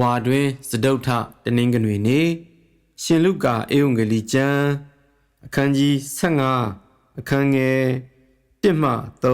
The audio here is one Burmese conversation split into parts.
ဝါတွင်စဒုဋ္ဌတနင်္ဂနွေနေ့ရှင်လုကာဧဝံဂေလိကျမ်းအခန်းကြီး15အခန်းငယ်1မှ3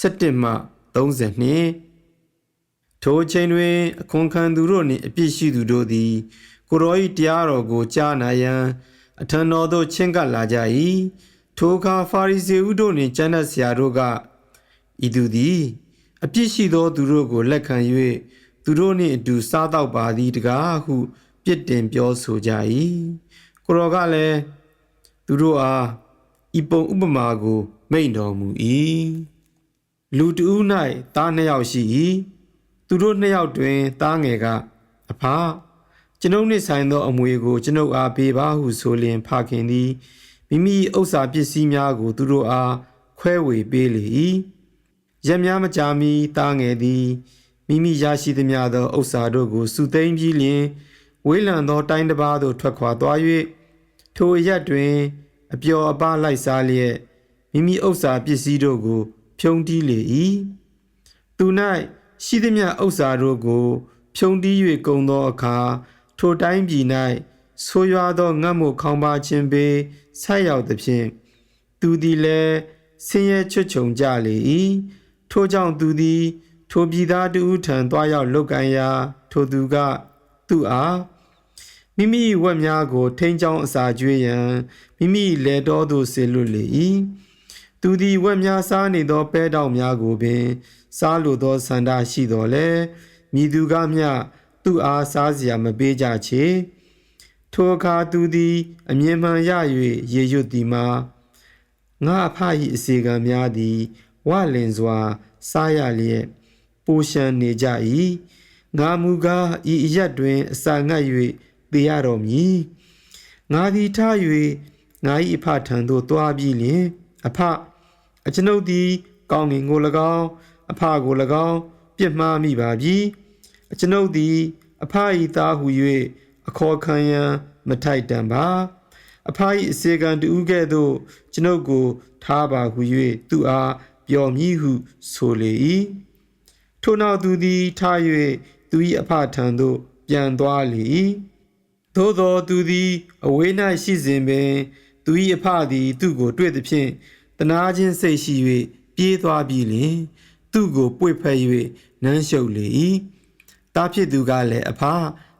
17မှ32ထိုအချိန်တွင်အခွန်ခံသူတို့နှင့်အပြစ်ရှိသူတို့သည် ကိုရောဤတရားတော်ကိုကြားနာရန်အထံတော်သို့ချဉ်ကပ်လာကြ၏ထိုအခါဖာရိဇေဥတို့နှင့်ကျမ်းတ်ဆရာတို့ကဤသူသည် အပြစ်ရှိသောသူတို့ကိုလက်ခံ၍ သူတို့နှင့်အတူစားတော့ပါသည်တကားဟုပြစ်တင်ပြောဆိုကြ၏ကိုရောကလည်းသူတို့အားဤပုံဥပမာကို မိန့်တော်မူ၏လူတဦး၌သားနှစ်ယောက်ရှိ၏သူတို့နှစ်ယောက်တွင်သားငယ်ကအဖကျွန်ုပ်နှင့်ဆိုင်သောအမွေကို ကျွန်ုပ်အားပေးပါဟုဆိုလျင်ဖခင်သည်မိမိဥစ္စာပစ္စည်းများကို သူတို့အားခွဲဝေပေးလေ၏ရက်များမကြာမီသားငယ်သည် မိမိရရှိသမျှသောဥစ္စာတို့ကိုစုသိမ်းပြီးလျှင်ဝေးလံသောတိုင်းတစ်ပါးသို့ထွက်ခွာသွား၍ထိုအရက်တွင် အပျော်အပါလိုက်စားလျက်မိမိဥစ္စာပစ္စည်းတို့ကို ဖြုံးတီးလေ၏သူ၌ရှိသမျှဥစ္စာတို့ကို ဖြုံးတီး၍ကုံသောအခါထိုတိုင်းပြည်၌ဆိုးရွားသောငတ်မှုခေါင်းပါခြင်းပေဆက်ရောက်သဖြင့်သူသည်လည်းဆင်းရဲချွတ်ချုံကြလေ၏ထိုကြောင့်သူသည် ထိုပြည်သားတူထံတွားရောက်လုတ်ကန်ရာထိုသူကသူ့အားမိမိဝက်များကို ထိန်းချောင်းအစာကျွေးရန်မိမိလေတော်သို့ဆေလွတ်လေ၏သူသည်ဝက်များစားနေသောပဲတောက်များကိုပင် စားလိုသောဆန္ဒရှိတော်လဲမိသူကမျှသူ့အားစားစရာမပေးကြချေထိုအခါသူသည် အမြင်မှန်ရ၍ရေရွတ်သည်မှာငါအဖ၏အစီကံများသည်ဝလင်စွာ စားရလျက် ပိုရှံနေကြ၏ငါမူကားဤအရက်တွင်အစာငတ်၍သေရတော်မည်ငါသည်ထား၍ငါ၏အဖထံသို့တွားပြီးလျင်အဖအကျွန်ုပ်သည် ကောင်းငင်ကို၎င်းအဖကို၎င်းပြစ်မှားမိပါပြီအကျွန်ုပ်သည် အဖ၏သားဟု၍အခေါ်ခံရန်မထိုက်တန်ပါအဖ၏အစေခံတူးကဲ့သို့ ကျွန်ုပ်ကို ထားပါဟု၍သူအားပြောမည်ဟုဆိုလေ၏ ထိုနောက်သူသည်ထား၍သူ၏အဖထံသို့ပြန်သွားလေ၏သို့သောသူသည်အဝေး၌ရှိစဉ်ပင်သူ၏အဖသည် သူ့ကိုတွေ့သဖြင့်တနာခြင်းစိတ်ရှိ၍ပြေးသွားပြီးလျှင်သူ့ကိုပွေ့ဖက်၍နမ်းရှုပ်လေ၏တားဖြစ်သူကလည်းအဖ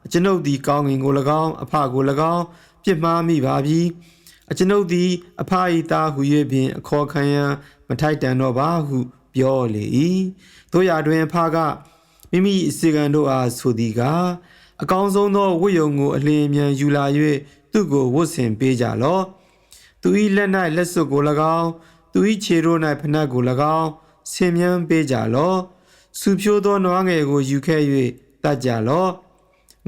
အကျွန်ုပ်သည်ကောင်းငင်ကို၎င်းအဖကို၎င်းပြစ်မှားမိပါပြီအကျွန်ုပ်သည် အဖ၏သားဟု၍ပင် အခေါ်ခံရန်မထိုက်တန်တော့ပါဟု ပြောလေ၏တို့ရတွင်အဖကမိမိအစီကံတို့အားဆိုသည်ကအကောင်းဆုံးသောဝတ်ယုံကိုအလင်းမြန်ယူလာ၍သူ့ကိုဝတ်ဆင်ပေးကြလော့သူ၏လက်၌လက်စွပ်ကို၎င်းသူ၏ခြေတို့၌ဖနက်ကို၎င်းဆင်မြန်းပေးကြလော့စူဖြိုးသောနွားငယ်ကိုယူခဲ့၍တတ်ကြလော့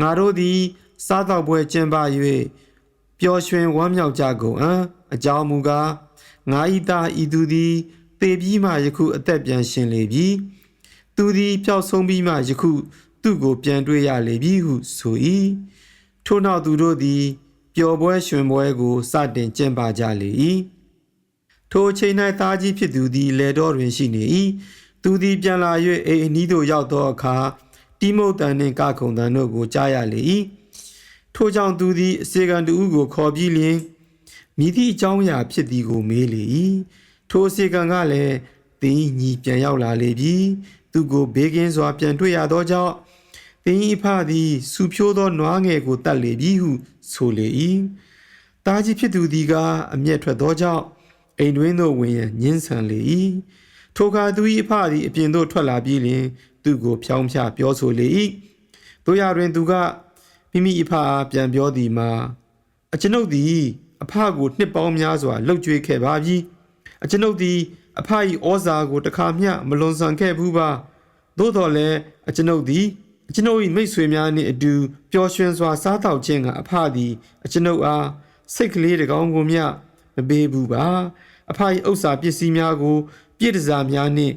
ငါတို့သည် စားတော့ပွဲကျင်းပ၍ပျော်ရွှင်ဝမ်းမြောက်ကြကုန်အံ့အကြောင်းမူကားငါဤသားဤသူသည် တေပြီးမှယခုအသက်ပြန်ရှင်လေပြီသူသည်ပျောက်ဆုံးပြီးမှယခု သူ့ကိုပြန်တွေ့ရလေပြီဟုဆို၏ထို့နောက်သူတို့သည်ပျော်ပွဲရွှင်ပွဲကိုစတင်ကျင်းပကြလေ၏ထိုအချိန်၌သားကြီးဖြစ်သူသည်လေတော်တွင်ရှိနေ၏သူသည်ပြန်လာ၍အိမ်အနီးသို့ရောက်သောအခါတိမုတ်တန်နှင့်ကခုံတန်တို့ကိုကြားရလေ၏ထိုကြောင့်သူသည်အစေခံတူကိုခေါ်ပြီးလျင်မိသည့်အကြောင်းအရာဖြစ်သည်ကိုမေးလေ၏ ထိုအစေခံကလည်းသင်ညီပြန်ရောက်လာလေပြီသူကိုဘေးကင်းစွာပြန်တွေ့ရသောကြောင့်သင်၏ဖသည်စူဖြိုးသောနွားငယ်ကိုတတ်လေပြီဟုဆိုလေ၏တားကြီးဖြစ်သူသည်ကအမျက်ထွက်သောကြောင့်အိမ်တွင်သို့ဝင်ရန်ညှင်းဆန်လေ၏ထိုအခါသူ၏အဖသည်အပြင်သို့ထွက်လာပြီးလျှင် သူ့ကိုဖြောင်းဖြပြောဆိုလေ၏တို့ရတွင်သူကမိမိအဖအားပြန်ပြောသည်မှာအကျွန်ုပ်သည်အဖကိုနှစ်ပေါင်းများစွာလှုပ်ကြွေးခဲ့ပါပြီ အကျွန်ုပ်သည်အဖ၏ဩဇာကိုတခါမျှမလွန်ဆန်ခဲ့ဘူးပါသို့တော်လည်းအကျွန်ုပ်သည်အကျွန်ုပ်၏မိတ်ဆွေများနှင့်အတူပျော်ရွှင်စွာစားတောက်ခြင်းကအဖသည်အကျွန်ုပ်အားစိတ်ကလေးတကောင်းကိုမျှမပေးဘူးပါအဖ၏ဥစ္စာပစ္စည်းများကို ပြည့်တစားများနှင့်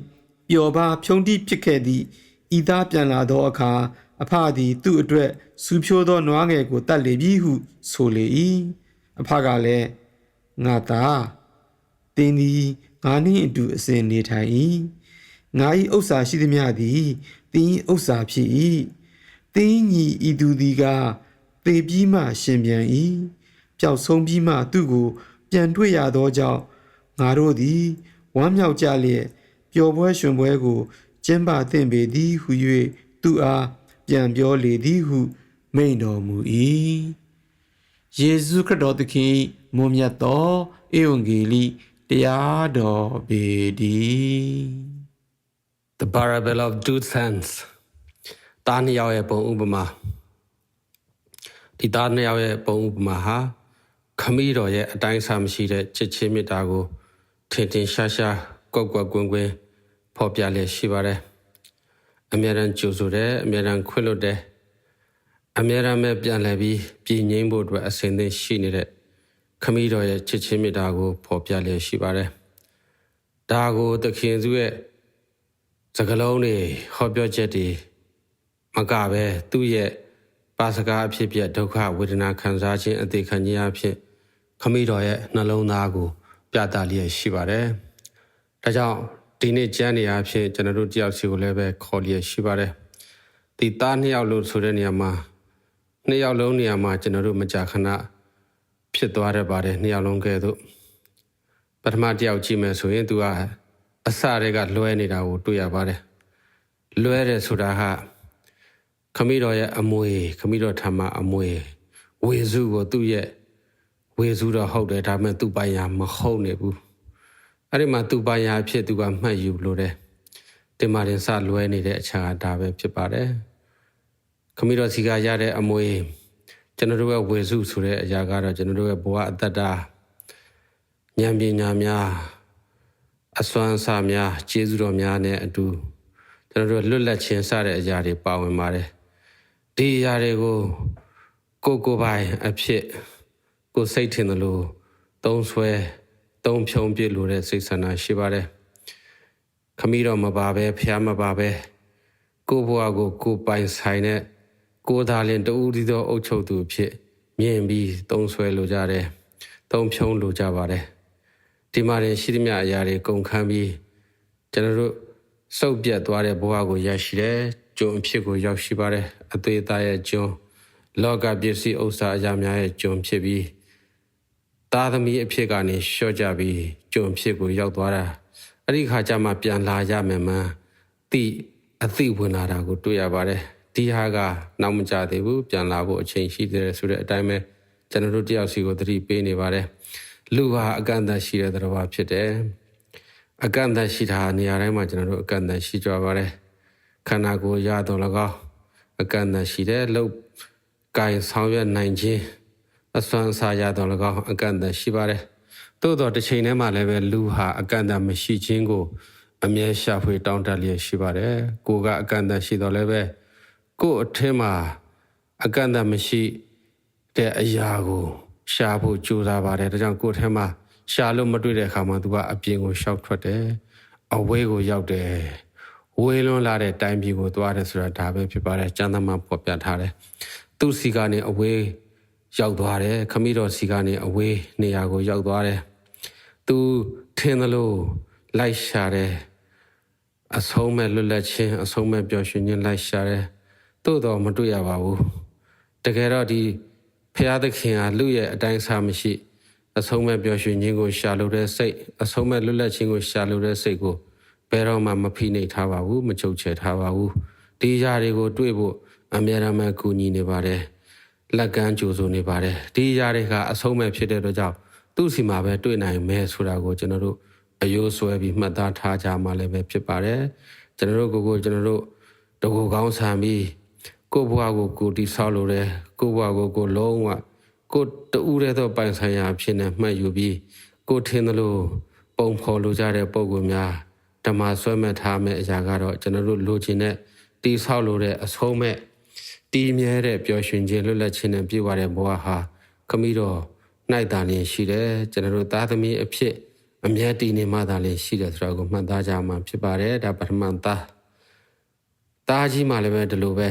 ပျော်ပါဖြုံတိဖြစ်ခဲ့သည့်ဤသားပြန်လာသောအခါအဖသည်သူ့အတွက်စူဖြိုးသောနွားငယ်ကိုတတ်လေပြီဟု ဆိုလေ၏အဖကလည်းငါသား တင်းသည်ငါနှင့်အတူအစဉ်နေထိုင်၏ငါ၏ဥစ္စာရှိသည်များသည်တင်း၏ဥစ္စာဖြစ်၏သင်းညီဤသူသည်ကသေပြီးမှရှင်ပြန်၏ပျောက်ဆုံးပြီးမှသူ့ကိုပြန်တွေ့ရသောကြောင့်ငါတို့သည်ဝမ်းမြောက်ကြလျက်ပျော်ပွဲရွှင်ပွဲကိုကျင်းပသင့်ပေသည်ဟု၍သူအားပြန်ပြောလေသည်ဟု မိန့်တော်မူ၏ယေရှုခရစ်တော်သခင်၏မွန်မြတ်သောဧဝံဂေလိ တရားတော်ပေတည်း The parable of two sons တားနှစ်ယောက်ရဲ့ပုံဥပမာဒီတားနှစ်ယောက်ရဲ့ပုံဥပမာဟာခမီးတော်ရဲ့အတိုင်းအဆမရှိတဲ့ချစ်ချင်းမေတ္တာကိုထင်ထင်ရှားရှားကွက်ကွက်ကွင်းကွင်းဖော်ပြလျက်ရှိပါတယ်အမြဲတမ်းကြိုဆိုတယ်အမြဲတမ်းခွင့်လွတ်တယ်အမြဲတမ်းပဲပြန်လည်ပြီးပြည်ငိမ့်ဖို့အတွက်အစဉ်သင့်ရှိနေတဲ့ ခမီးတော်ရဲ့ချစ်ချင်းမေတ္တာကိုဖော်ပြလျက်ရှိပါတယ်ဒါကိုသခင်စုရဲ့စကလုံးတွေဟောပြောချက်တွေမကပဲသူ့ရဲ့ပါစကားအဖြစ်ပြက်ဒုက္ခဝေဒနာခံစားခြင်းအသေးခံခြင်းအဖြစ်ခမိတော်ရဲ့နှလုံးသားကို ပြသလျက်ရှိပါတယ်။ဒါကြောင့်ဒီနေ့ကျမ်းနေရာအဖြစ်ကျွန်တော်တို့တယောက်စီကိုလည်းပဲခေါ်လျက်ရှိပါတယ်။ဒီသားနှစ်ယောက်လို့ဆိုတဲ့နေရာမှာနှစ်ယောက်လုံးနေရာမှာကျွန်တော်တို့မကြာခဏ ဖြစ်သွားရပါတယ်နှစ်ယောက်လုံးကဲ့သို့ပထမတယောက်ကြည့်မယ်ဆိုရင်သူကအစတွေကလွဲနေတာကိုတွေ့ရပါတယ်လွဲတယ်ဆိုတာဟာခမီးတော်ရဲ့အမွေခမီးတော်ထံမှာအမွေဝေစုကိုသူ့ရဲ့ဝေစုတော့ဟုတ်တယ်ဒါပေမဲ့သူ့ပိုင်ရာမဟုတ်နေဘူးအဲ့ဒီမှာသူ့ပိုင်ရာအဖြစ်သူကမှတ်ယူလို့တယ်တင်မာတင်စလွဲနေတဲ့အချာကဒါပဲဖြစ်ပါတယ်ခမီးတော်စီကရတဲ့အမွေ ကျွန်တော်တို့ရဲ့ဝေစုဆိုတဲ့အရာကတော့ကျွန်တော်တို့ရဲ့ဘဝအတ္တဉာဏ်ပညာများအစွမ်းအစများကျေးဇူးတော်များနဲ့အတူကျွန်တော်တို့လွတ်လပ်ခြင်းစတဲ့အရာတွေပါဝင်ပါတယ်ဒီအရာတွေကိုကိုကိုပိုင်အဖြစ်ကိုစိတ်ထင်တယ်လို့သုံးဆွဲသုံးဖြုံပြစ်လို့တဲ့စိတ်ဆန္ဒရှိပါတယ်ခမီးတော်မပါပဲဖះမပါပဲကိုဘွားကိုကိုပိုင်ဆိုင်တဲ့ ကိုသာလင်တူဦးဒီသောအုပ်ချုပ်သူအဖြစ်မြင်ပြီးသုံးဆွဲလိုကြတယ်သုံးဖြုံလိုကြပါတယ်ဒီမှာရင်ရှိသမျှအရာတွေကုန်ခန်းပြီးကျွန်တော်တို့စုပ်ပြတ်သွားတဲ့ဘဝကိုရရှိတယ်။ကျွန်အဖြစ်ကိုရောက်ရှိပါတယ်။အသေးသားရဲ့ကျွန်လောကပစ္စည်းဥစ္စာအရာများရဲ့ကျွန်ဖြစ်ပြီးသားသမီးအဖြစ်ကနေလျှော့ကြပြီးကျွန်ဖြစ်ကိုရောက်သွားတာ။အဲ့ဒီခါကျမှပြန်လာရမယ်မှန်တိအသိဝင်လာတာကိုတွေ့ရပါတယ်။ ဒီဟာကနောက်မကြသေးဘူးပြန်လာဖို့အချိန်ရှိသေးတယ်ဆိုတဲ့အတိုင်းပဲကျွန်တော်တို့တယောက်စီကိုသတိပေးနေပါတယ်။လူဟာအကန့်အသတ်ရှိတဲ့သဘောဖြစ်တယ်။အကန့်အသတ်ရှိတာနေရာတိုင်းမှာကျွန်တော်တို့အကန့်အသတ်ရှိကြပါတယ်။ခန္ဓာကိုယ်ရတော့လကောက်အကန့်အသတ်ရှိတဲ့လုတ်ကင်ဆောင်ရွက်နိုင်ခြင်းအစွမ်းအစာရတော့လကောက်အကန့်အသတ်ရှိပါတယ်။သို့တော့တစ်ချိန်တည်းမှာလည်းပဲလူဟာအကန့်အသတ်မရှိခြင်းကိုအမြဲရှာဖွေတောင်းတလျက်ရှိပါတယ်။ကိုယ်ကအကန့်အသတ်ရှိတော့လည်းပဲ ကိုယ်အထင်းမှာအကန့်အသတ်မရှိတဲ့အရာကို ရှာဖို့ကြိုးစားပါတယ်ဒါကြောင့်ကိုယ်ထဲမှာရှာလို့မတွေ့တဲ့အခါမှာသူကအပြင်ကိုရှောက်ထွက်တယ်အဝေးကိုရောက်တယ်ဝေးလွန်းလာတဲ့တိုင်းပြည်ကိုသွားတယ်ဆိုတာဒါပဲဖြစ်ပါတယ်ကျမ်းသမားဖော်ပြထားတယ်သူစီကနေအဝေးရောက်သွားတယ်ခမီးတော်စီကနေအဝေးနေရာကိုရောက်သွားတယ်သူထင်းသလိုလိုက်ရှာတယ်အဆုံးမဲ့လွတ်လပ်ခြင်းအဆုံးမဲ့ပျော်ရွှင်ခြင်းလိုက်ရှာတယ် သို့တော့မတွေ့ရပါဘူးတကယ်တော့ဒီဖျားသခင်ဟာလူရဲ့အတိုင်းအဆမရှိအဆုံးမဲ့ပျော်ရွှင်ခြင်းကိုရှာလိုတဲ့စိတ်အဆုံးမဲ့လွတ်လပ်ခြင်းကိုရှာလိုတဲ့စိတ်ကိုဘယ်တော့မှမဖိနှိပ်ထားပါဘူးမချုပ်ချယ်ထားပါဘူးဒီຢာတွေကိုတွေ့ဖို့အမြဲတမ်းပဲကူညီနေပါတယ်လက်ကမ်းကြိုဆိုနေပါတယ်ဒီຢာတွေကအဆုံးမဲ့ဖြစ်တဲ့အတွက်ကြောင့်သူ့စီမှာပဲတွေ့နိုင်မယ်ဆိုတာကိုကျွန်တော်တို့အယိုးဆွဲပြီးမှတ်သားထားကြမှလည်းပဲဖြစ်ပါတယ်ကျွန်တော်တို့ကိုကိုကျွန်တော်တို့တကူကောင်းဆံပြီး ကိုယ့်ဘဝကိုကိုယ်တိဆောက်လို့တယ်ကိုယ့်ဘဝကိုကိုယ်လုံးဝကိုယ်တူးတဲ့သောပိုင်ဆိုင်ရာဖြစ်နေမှတ်ယူပြီးကိုယ်ထင်သလိုပုံဖော်လိုကြတဲ့ပုံကိုများဓမ္မဆွဲမဲ့ထားမဲ့အရာကတော့ကျွန်တော်တို့လိုချင်တဲ့တိဆောက်လို့တဲ့အဆုံးမဲ့တည်မြဲတဲ့ပျော်ရွှင်ခြင်းလွတ်လပ်ခြင်းနဲ့ပြည့်ဝတဲ့ဘဝဟာခမီးတော်နိုင်တာနေရှိတယ်ကျွန်တော်တို့သားသမီးအဖြစ်အမြဲတည်နေမှသာလည်းရှိတယ်ဆိုတာကိုမှတ်သားကြမှာဖြစ်ပါတယ်ဒါပထမသားသားကြီးမှလည်းပဲဒီလိုပဲ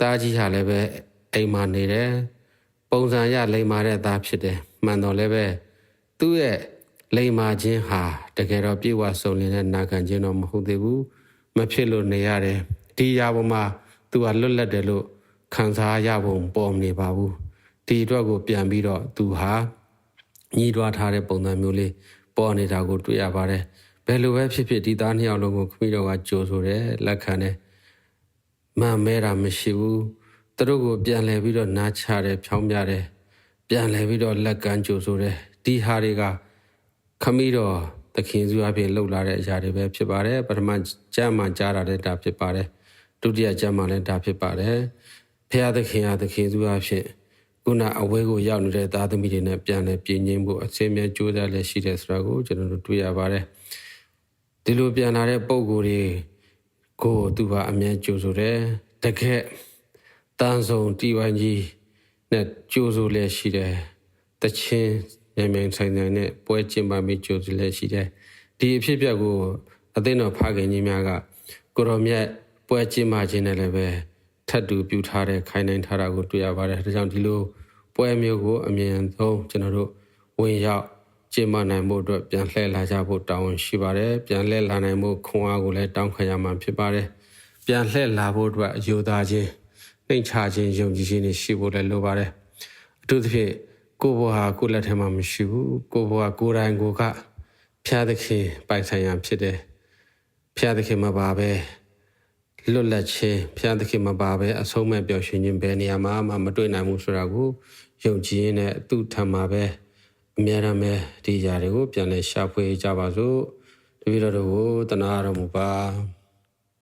သားကြီးဟာလည်းပဲအိမ်မှာနေတယ်ပုံစံရလိမ္မာတဲ့သားဖြစ်တယ်မှန်တော့လည်းပဲသူ့ရဲ့လိမ္မာခြင်းဟာတကယ်တော့ပြေဝဆုံနေတဲ့နာခံခြင်းတော့မဟုတ်သေးဘူးမဖြစ်လို့နေရတယ်ဒီຢာပေါ်မှာသူကလွတ်လပ်တယ်လို့ခံစားရပုံပေါ်မနေပါဘူးဒီအတွက်ကိုပြန်ပြီးတော့သူဟာညီးတွားထားတဲ့ပုံစံမျိုးလေးပေါ်နေတာကိုတွေ့ရပါတယ်ဘယ်လိုပဲဖြစ်ဖြစ်ဒီသားနှစ်ယောက်လုံးကိုခမီးတော်ကကြိုဆိုတယ်လက်ခံတယ် မမဲတာမရှိဘူးသူတို့ကိုပြန်လဲပြီးတော့နားချတယ်ဖြောင်းပြတယ်ပြန်လဲပြီးတော့လက်ကမ်းကြိုဆိုတယ်ဒီဟာတွေကခမီးတော်သခင်စုအပြင်လှုပ်လာတဲ့အရာတွေပဲဖြစ်ပါတယ်ပထမကျမ်းမှာကြားတာလည်းဒါဖြစ်ပါတယ်ဒုတိယကျမ်းမှာလည်းဒါဖြစ်ပါတယ်ဖခင်သခင်ဟာသခင်စုအဖြစ်ခုနအဝဲကိုရောက်နေတဲ့သားသမီးတွေနဲ့ပြန်လဲပြည်ငင်းဖို့အစင်းမြကြိုးစားလည်းရှိတယ်ဆိုတာကိုကျွန်တော်တို့တွေ့ရပါတယ်ဒီလိုပြန်လာတဲ့ပုံကိုယ်တွေ ကိုသူကအမြဲကြိုးဆိုတယ်တကက်တန်ဆုံတီဝိုင်းကြီးနဲ့ကြိုးဆိုလည်းရှိတယ်တချင်းမြန်မြန်ဆိုင်ဆိုင်နဲ့ပွဲကျင်းပပြီးကြိုးဆိုလည်းရှိတယ်ဒီအဖြစ်အပျက်ကိုအသိတော်ဖခင်ကြီးများကကိုရောမြတ်ပွဲကျင်းပခြင်းနဲ့လည်းပဲထပ်တူပြုထားတဲ့ခိုင်နိုင်ထားတာကိုတွေ့ရပါတယ်ဒါကြောင့်ဒီလိုပွဲမျိုးကိုအမြန်ဆုံးကျွန်တော်တို့ဝင်ရောက် ကျင်းပနိုင်ဖို့အတွက်ပြန်လှည့်လာကြဖို့တောင်းရှိပါတယ်ပြန်လှည့်လာနိုင်ဖို့ခွန်အားကိုလည်းတောင်းခံရမှာဖြစ်ပါတယ်ပြန်လှည့်လာဖို့အတွက်အယူသားခြင်းနှိမ်ချခြင်းယုံကြည်ခြင်းတွေရှိဖို့လည်းလိုပါတယ်အထူးသဖြင့်ကိုယ်ဘဝကိုယ်လက်ထဲမှာမရှိဘူးကိုယ်ဘဝကိုယ်တိုင်ကိုယ်ကဖျားသခင်ပိုင်ဆိုင်ရာဖြစ်တယ်ဖျားသခင်မှာပါပဲလွတ်လပ်ခြင်းဖျားသခင်မှာပါပဲအဆုံးမဲ့ပျော်ရွှင်ခြင်းဘယ်နေရာမှာမှမတွေ့နိုင်ဘူးဆိုတာကိုယုံကြည်ရင်းနဲ့သူ့ထံမှာပဲ အများရမယ်ဒီຢာတွေကိုပြန်လဲရှာဖွေကြပါစို့တပည့်တော်တို့ကိုတနာတော်မူပါ